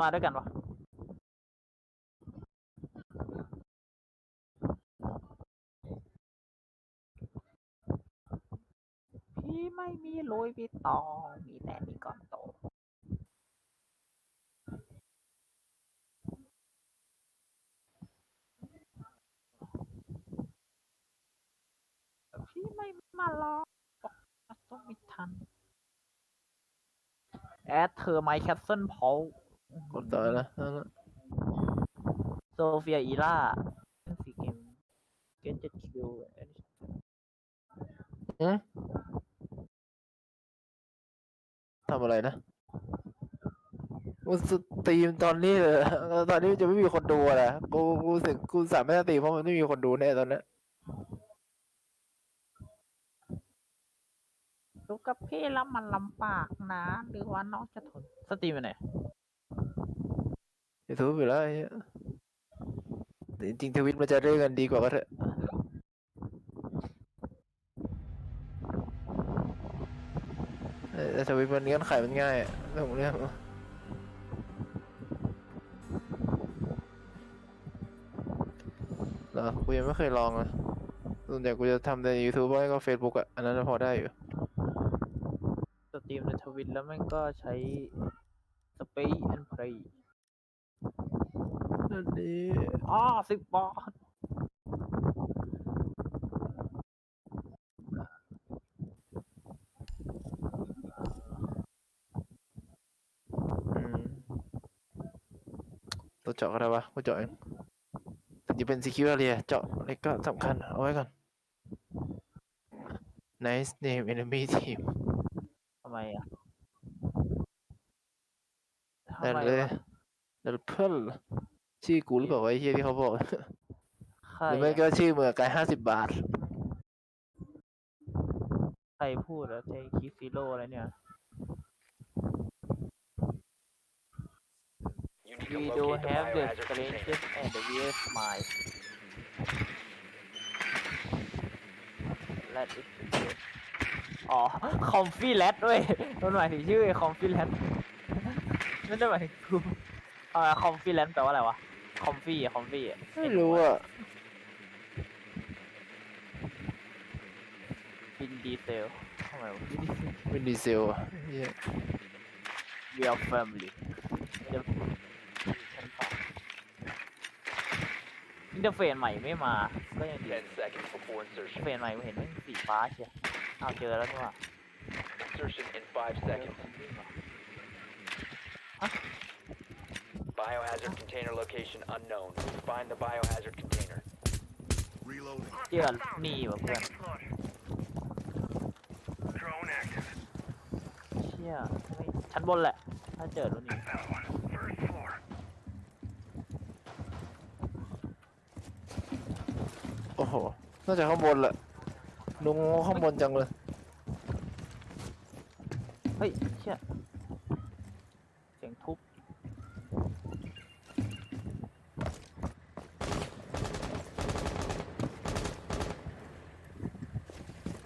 มาด้วยกันวะพี่ไม่มีลุยพี่ตอง มีแต่มีก่อนโต พี่ไม่มาหรอบอกว่าต้องไม่ทัน แอดเธอไมค์แคสเซิลพ อลกดต่อนะนั่นน่ะโซเฟียอีล่าเล่นสีเกมเกนเจ็ดคิวอืมทำอะไรนะกูสตรีมตอนนี้เลยตอนนี้จะไม่มีคนดูอะนะกูกูรู้สึกกูสามารถสตรีมเพราะมันไม่มีคนดูแน่ตอนนี้ดูกับพี่แล้วมันลำบากนะ หรือว่าน้องจะทนสตรีมไปไหน ยูทูบอยู่แล้วไอ้เหี้ยแต่จริงๆทวิตมันจะได้เงินดีกว่าก็เถอะ เออแต่ทวิตมันเงื่อนไขมันง่ายอะเรื่องของเรื่องเหรอกูยังไม่เคยลองนะส่วนใหญ่กูจะทำใน YouTube ไม่ก็ Facebook อะอันนั้นพอได้อยู่ สตรีมในทวิตแล้วมันก็ใช้ Space and Play นั่ นดีอ๋อสิบบาทอืมตัวเจาะอะไรวะกูเจาะเองถึงจะเป็น security อะเจาะอะไรก็สำคัญ เอาไว้ก่อน nice name enemy team ทำไมอะนั่นทำไมเลยวะนั่นเพิ่ ชื่อกูหรือเปล่าวะไอ้เฮียที่เขาบอก ใครหรือไม่อะก็ชื่อเมือไกายห้าสิบบาท ใครพูดแล้วเทคิฟิโลอะไรเนี่ย You need to We do locate the have the biohazard container. strangest and the weirdest smile. Let it be. อ๋อ คอมฟี่แรดด้วยมันหมายถึงชื่อคอมฟี่แรดไม่ได้หมายถึงกูเอ่าคอมฟี่แรดแปลว่าอะไรวะ คอมฟี่อะคอมฟี่อะไม่รู้อะบินดีเซลทำไมวะเป็นดีเซลอะเฮีย We are family ไม่ได้ฉันฟังอินเทอร์เฟซใหม่ไม่มา ก็ยังดี10 seconds before insertion. เฟซใหม่เห็นมันสีฟ้าเชียวเอาเจอแล้วนี่หว่า Insertion in 5 seconds. Biohazard container location unknown. Find the biohazard container. Reloading. เจอนี่ว่ะเพื่อน Drone active. เชี่ยไม่ชั้นบนแหละ ถ้าเจอรุ่นนี้ That one. First floor. โอ้โห น่าจะข้างบนแหละลงข้างบนจังเลย เฮ้ยเชี่ยเสียงทุบ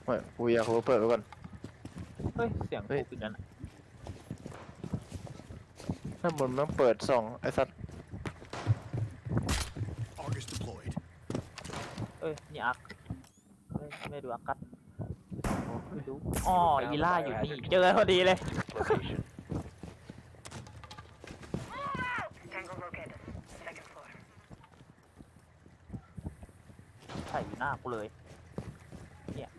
ไม่กูอยากรู้เปิดไว้ก่อน เฮ้ย เสียงเฮ้ยทุบอีกแล้วนะข้างบนมันเปิดสองไอ้สัตว์ August deployed. เอ้ย นี่อักไม่ไม่ดูอากัดไม่ดูอ๋ออีล่าอยู่นี่ เจอพอดีเลย Location. Tango located. Second floor. ใส่อยู่หน้ากูเลย Frag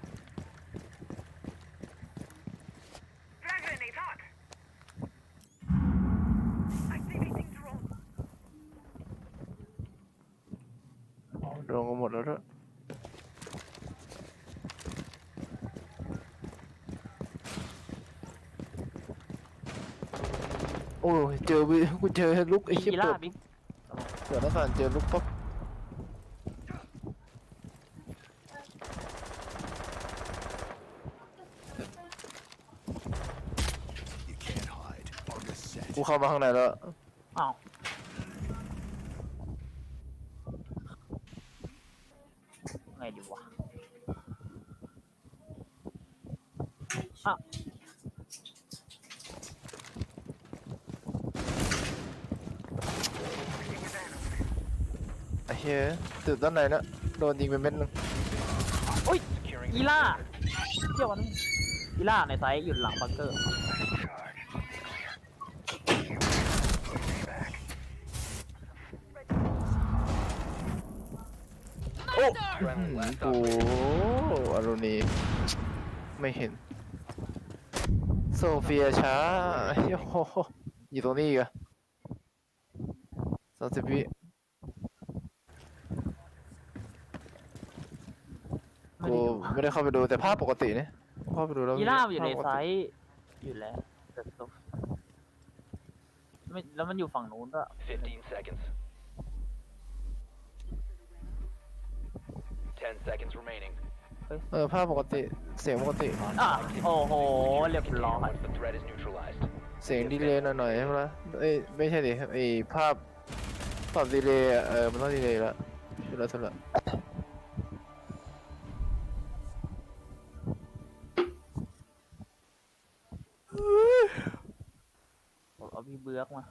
ลงกันหมดแล้วด้วยโอ้ยเจอวิกูเจอลูกไอ้เหี้ยอีเปิล่าดบิ๊กเปิดหน้าต่างเจอลูกป๊อก You can't hide. August set. กูเข้ามาข้างในแล้วอ้าว ดีวะอะอเฮ้ยตื่นด้านไหนนะโดนยิงไปเม็ดนึงอุ้ย อีล่าเจ้าวันอีล่าในไซส์หยุดหลังบังเกอร์ โอ้ friendly last กู operator. อารณีไม่เห็น โซเฟียช้าโอ้โหอยู่ตรงนี้อีกอะสามสิบวิไม่กูได้ดูไม่ได้เข้าไปดูแต่ภาพปกติเนี่ยเข้าไปดูแล้วอีล่ามันอยู่ในภพปกไซติส์อยู่แล้วแต่ตัวไม่แล้วมันอยู่ฝั่งนู้นด้วย15 seconds. 10 seconds remaining. เออภาพปกติเสียงปกติ อะโอ้โห เรียบร้อย Once the threat is neutralized. เสียงดีเลย์หน่อยๆใช่ไหมล่ะเอ้ยไม่ใช่ดิไอภาพภาพดีเลย์อะเออมันต้องดีเลย์ละชุดละชุดละผมเอาพี่เบือกมา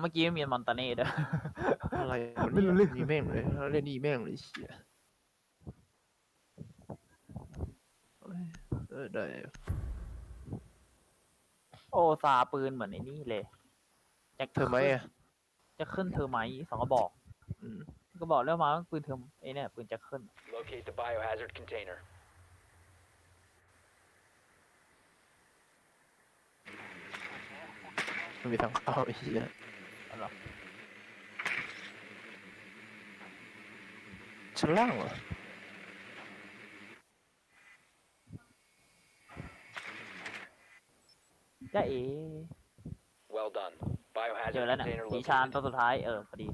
เมื่อกี้มีมอนตาเน่ด้วย อะไรมันไม่รู้เรื่องนี่แม่งเลยเล่นนี่แม่งเลยเชี่ยเอ้ยเออได้โอซาปืนเหมือนไอ้นี่เลยจะเธอไหมอะจะขึ้นเธอไหมสองกระบอก อืมก็บอกแล้วมาว่าปืนเธอไอ้เนี่ยปืนจะขึ้น Locate the biohazard container. มันมีทางเข้าไอ้เหี้ยเอาเหรอชั้นล่างเหรอจ้าเอ๋ Well done. เจอ Biohazard แล้วน่ะ container สีชาน located. ตัวสุดท้าย เออ พอดี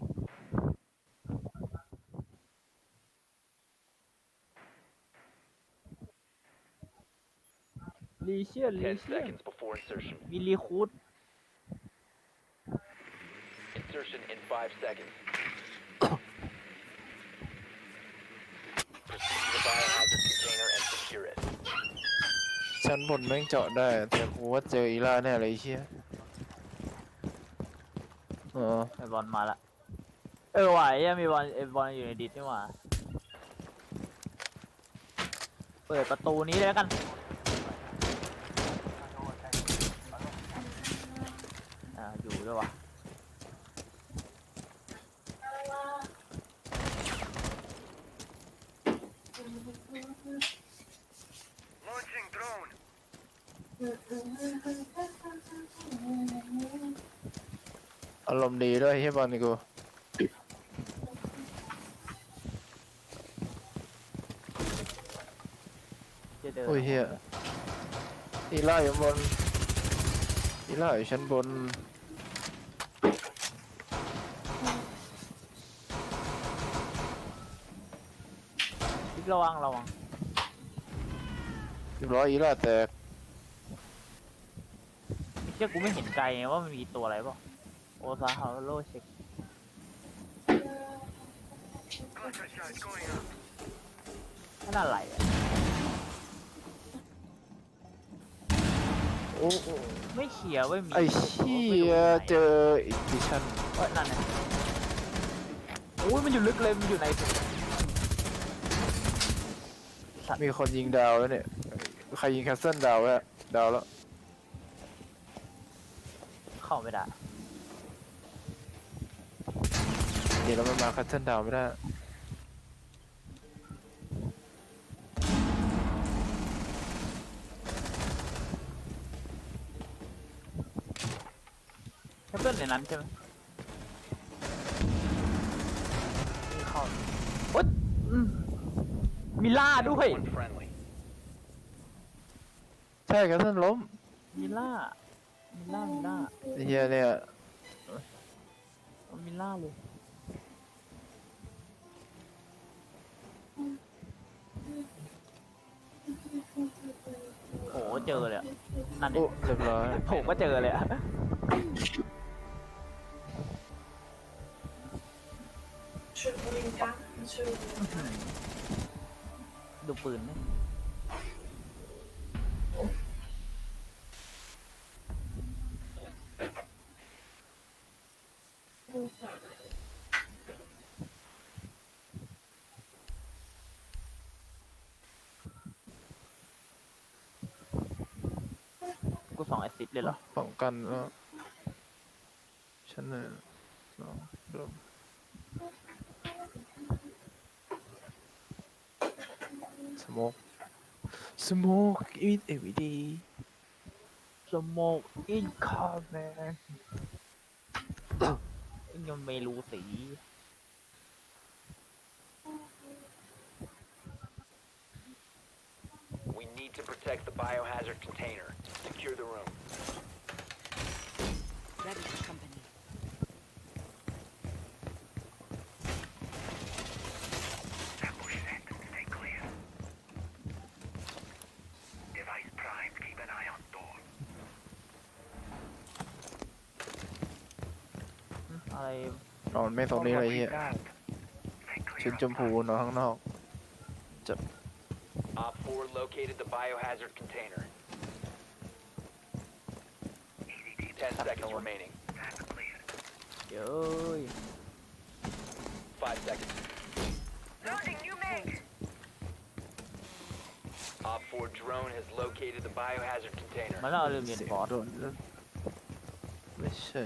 ลีเชียนลี10เชียน seconds before insertion. มีลีคูด Insertion in 5 seconds. Proceed to the biohazard container and secure it. ชั้นบนแม่งเจาะได้ แต่กูว่าเจออีล่าแน่เลยไอ้เชี่ยอ๋อไอบอลมาละ เออไหวยังมีบอลไอบอลอยู่ในดิสนี่หว่า เปิดประตูนี้เลยแล้วกัน อ่า อยู่ด้วยวะ อารมณ์ดีด้วยไอ้เฮียบอลนี่กูจะเดินโอ้ยเฮียอีล่าอยู่บนอีล่าอยู่ชั้นบนบิ๊กระวังระวังเรียบร้อยอีล่าแตกเชื่อกูไม่เห็นไกลไงว่ามันมีตัวอะไรเปล่าโอซาฮาโลเช็ค Cluster shot going up. นั่นอะไรอะโอ้โอ้ไม่เขียวไม่มีไอ้เชี่ยเจออีกดิชั่นเอ้ยนั่นไงโอ้ยมันอยู่ลึกเลยมันอยู่ในมีคนยิงดาวแล้วเนี่ย ใครยิงแคสเซิลดาวแล้วดาวแล้ว เข้าไม่ได้ เดี๋ยวเรามันมาแคสเซิลดาวไม่ได้ แค่เพื่อนในนั้นใช่ไหมไม่เข้าโอ๊ยอืมมีล่าด้วย One friendly. ใช่แคสเซิลล้มมีล่า มีล่า มีล่า ไอ้เฮียเนี่ยเอามีล่าเลย โอ้โหเจอเลยอะนั่นโอ้เองเรียบร้อยผมก็เจอเลยอะเดูปืนไหมกูสองแอสซิสต์ เลยเหรอป้องกันแล้วชั้นหนึ่งสองสามสโมกสโมกอีทเอวีดีสโมกอินคาร์แมนยังไม่รู้สี We need to protect the biohazard container. Secure the room. Ready for company. Ambush set. Stay clear. Device primed. Keep an eye on door. อะไร นอนไม่ตรงนี้เลยเฮียได้ Stay clear. ชุด of ชมพูนอนข้างนอก Op 4 located the biohazard container. EDD 10 seconds remaining. That's clear. เย้ย 5 seconds. Loading new mag. Op 4 drone has located the biohazard container. มันต้องเอาเรื่องเรียนฟอร์ดโดนไม่ใช่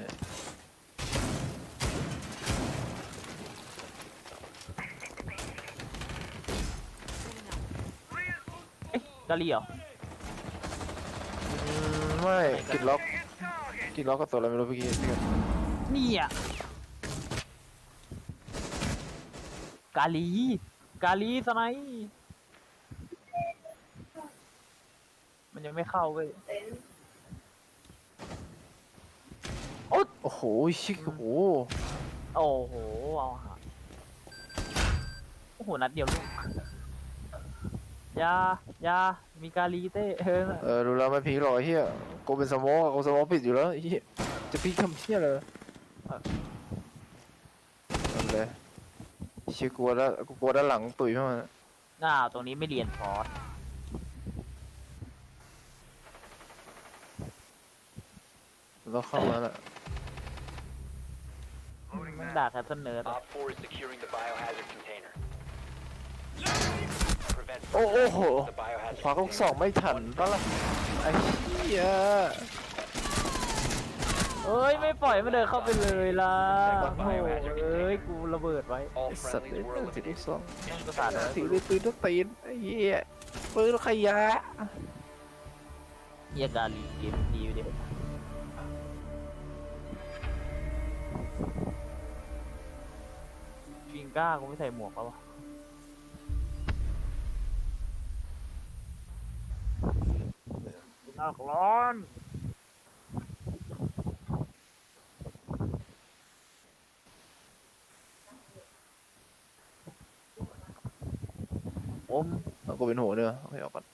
เอ๊ะกาลีเหรออืมไม่กิดล็อกกิดล็อกก็ตัวอะไรไม่รู้เมื่อกี้นี่กันนี่อะกาลีกาลีสไนป์มันยังไม่เข้าเว้ยโอ้โหชิคโอ้โหโอ้โหเอาหาโอ้โหนัดเดียวลูกอ ยาอยามีกาลีเต้เออเออดูแล้วไม่พีคหรอกไอ้เฮียกูเป็นสโมกอะกูสโมกปิดอยู่แล้วไอ้เฮียจะพีคทำเฮียเลยนั่นเลยเชี่ยกลัวแล้วกูกลัวด้านหลังตุ๋ยมากหน้าตรงนี้ไม่เรียนฟอร์ดแล้วเข้ามาแล้วมันด่าแคทเทิลเนิร์ด Op 4 is securing the biohazard container. Prevent โอ้โอ้โห the biohazard ขวาก็สองไม่ทันปะล่ะไอ้เหี้ยเอ้ยไม่ปล่อยมันเดินเข้าไปเลยล่ะโอ้โหเอ้ยกูระเบิดไว้ All ไอ้สัตว์ friendlies เอ้ย were ถือลูก eliminated. ซองนั่นก็สาดเลยถือเลยปืนทุกตีนไอ้เหี้ยปืนขยะเฮียกาลีเกมดีอยู่ดิฟิงก้ากูไม่ใส่หมวกแล้ววะ น่าร้อนผมเอากูเป็นหัวเนื้อเอาไปออกก่อน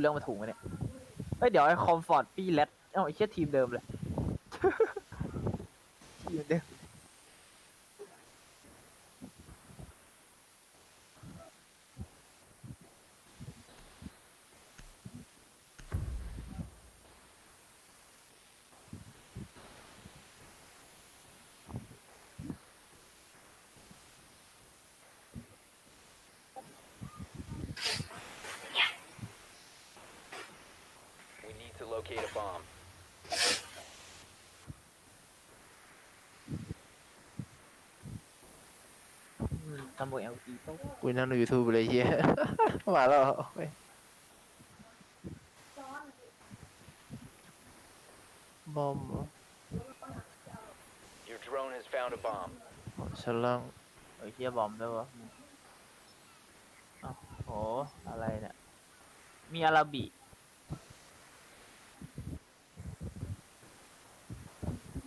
กูเลือกมาถูกไหมเนี่ยเฮ้ยเดี๋ยวไอ้คอมฟอร์ตปี้แรดเอ้าไอ้เชี่ยทีมเดิมเลย locate a bomb. อืมตำรวจเอลจีโต้กูนั่งดูยูทูบเลยเฮีย มาแล้วเว้ยบอมเหรอ Your drone has found a bomb. อ๋อชั้นล่าง เออเชียบอมด้วยวะอ้าวโห อะไรเนี่ย มีอาราบิ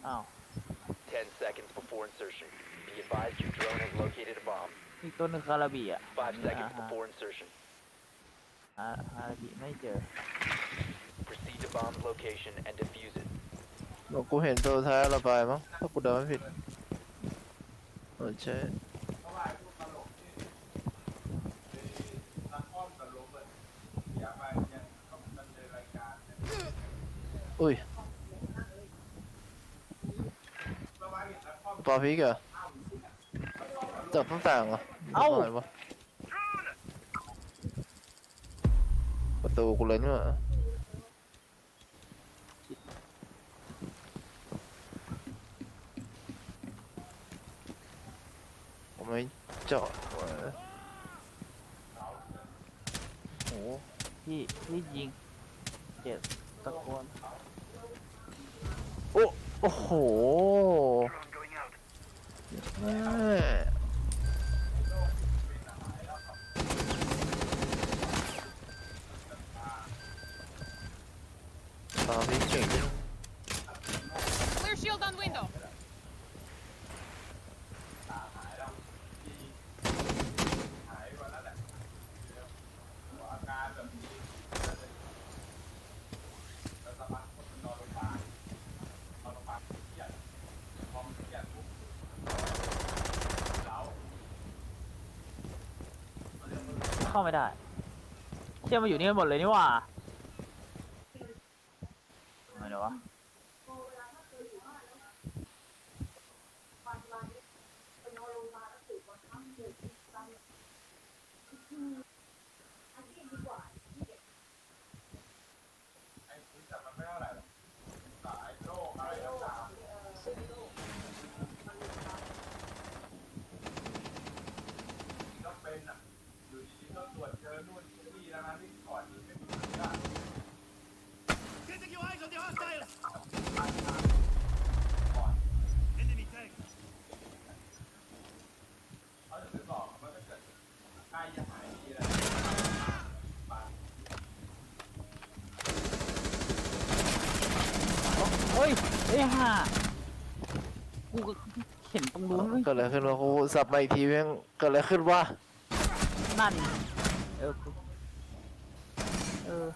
อ้าว 10 seconds before insertion. Be advised your drone has located a bomb. อีกตัวหนึ่งคืออาราบิอะ5 seconds อ่าฮะ before insertion. อ่าอาราบิไม่เจอ Proceed to bomb's location and defuse it. บอกกูเห็นตัวท้ายระบายมั้งถ้ากูเดาไม่ผิดโอ้ใช่อุ้ย ปอพีกเหรอจับต้องต่างเหรอเอ้าอะไรวะประตูกูเลยนี่หว่าผมไม่เจาะว่ะโหพี่พี่ยิงเจ็บตะโกนโอ้โอ้โห Drone going out. แม่ตอนนี้เก่ง Clear shield on window. เข้าไม่ได้ เชื่อมาอยู่นี่กันหมดเลยนี่หว่า อ้ยห่ากูก็เห็นตรงนู้นเว้ยเกิดอะไรขึ้นวะกูสับมาอีกทีแม่งเกิดอะไรขึ้นวะนั่นเออกูเออ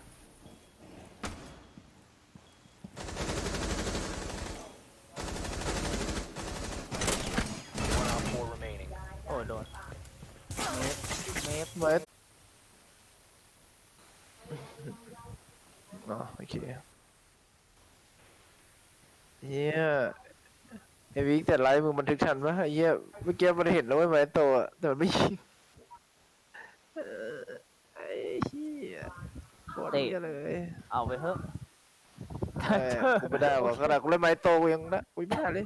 One on four remaining. โอ้ยโดนเมฟเมฟเมสอ๋อโอเค เฮียไอวิกแต่ไลฟ์มึงบันทึกทันปะไอ้เฮียเมื่อกี้มันเห็นแล้วเว้ยไม้โตอะแต่มันไม่ยิงเออไอ้เฮียโคตรเฮียเลยเอาไปเถอะแม่กูไม่ได้ว่ะขนาดกูเล่นไม้โตกูยังนะกูยังไม่ได้เลย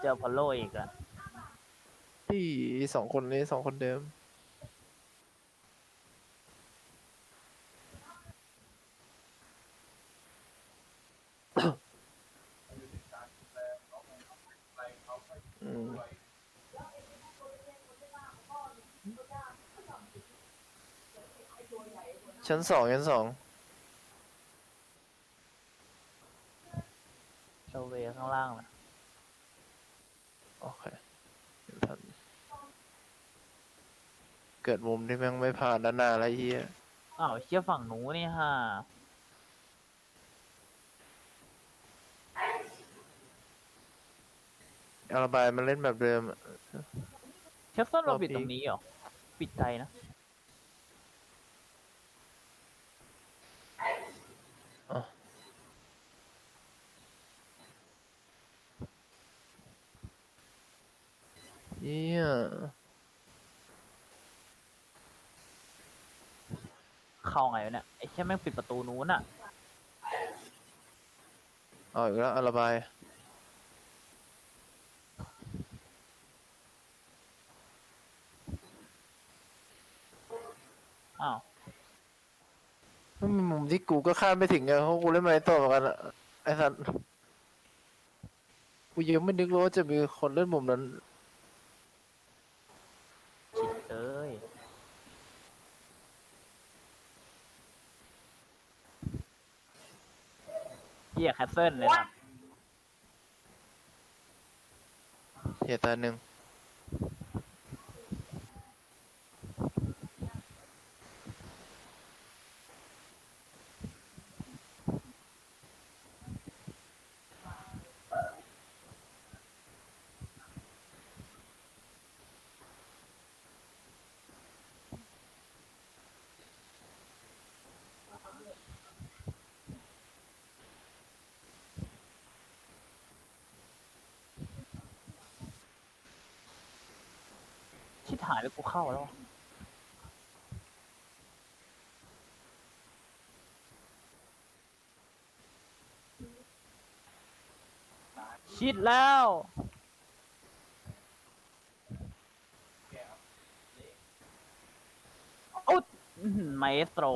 เจอพอลโลอีกอะที่สองคนนี้สองคนเดิม ชั้นสองชั้นสองโชเวข้างล่างนะโอเคเห็นทันเกิดมุมที่แม่งไม่ผ่านด้านหน้าแล้วไอ้เฮียอ้าวเชี่ยฝั่งหนูนี่ฮะ อาราบายมันเล่นแบบเดิมอะ เชฟซ่อนเรารอบปิดตรงนี้นี้เหรอ ปิดใจนะเฮียใคเข้าไงวะเนี่ยไอ้แค่แม่งปิดประตูนู้นอะเอาอีกแล้วเอาระบาย อ้าว มันมีมุมที่ กูก็คาดไม่ถึงไงเพราะกูเล่นไม้ต่อเหมือนกันอะไอ้สัตว์กูยังไม่นึกเลยว่าจะมีคนเล่นมุมนั้น ชิดเอ้ยเฮียแคสเซิลเลยนะ เหตุการณ์หนึ่ง ชิดหายแล้วกูเข้าแล้ว ชิดแล้ว โอ้ไมเอสโตร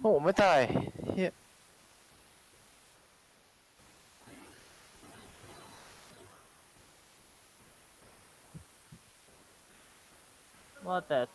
โอ้ไม่ตาย เฮียว่าแต่